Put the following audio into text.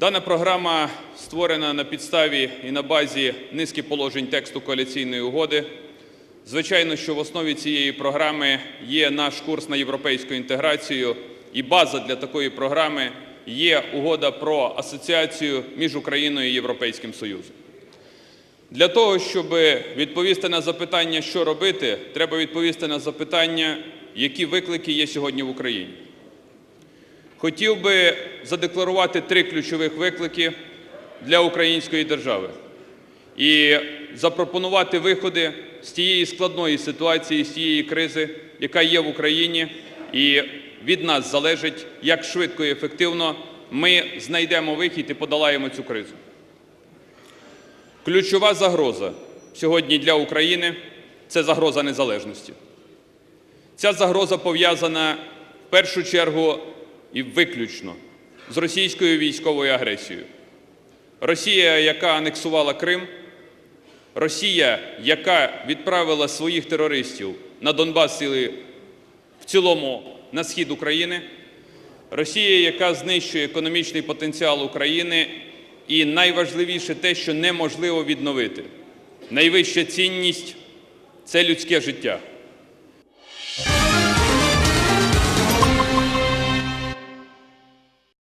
Дана програма створена на підставі і на базі низки положень тексту коаліційної угоди. Звичайно, що в основі цієї програми є наш курс на європейську інтеграцію, і база для такої програми є угода про асоціацію між Україною і Європейським Союзом. Для того, щоб відповісти на запитання, що робити, треба відповісти на запитання, які виклики є сьогодні в Україні. Хотів би задекларувати три ключових виклики для української держави і запропонувати виходи з тієї складної ситуації, з тієї кризи, яка є в Україні, і від нас залежить, як швидко і ефективно ми знайдемо вихід і подолаємо цю кризу. Ключова загроза сьогодні для України це загроза незалежності. Ця загроза пов'язана в першу чергу і виключно з російською військовою агресією. Росія, яка анексувала Крим, Росія, яка відправила своїх терористів на Донбас і в цілому на схід України, Росія, яка знищує економічний потенціал України, і найважливіше те, що неможливо відновити. Найвища цінність це людське життя.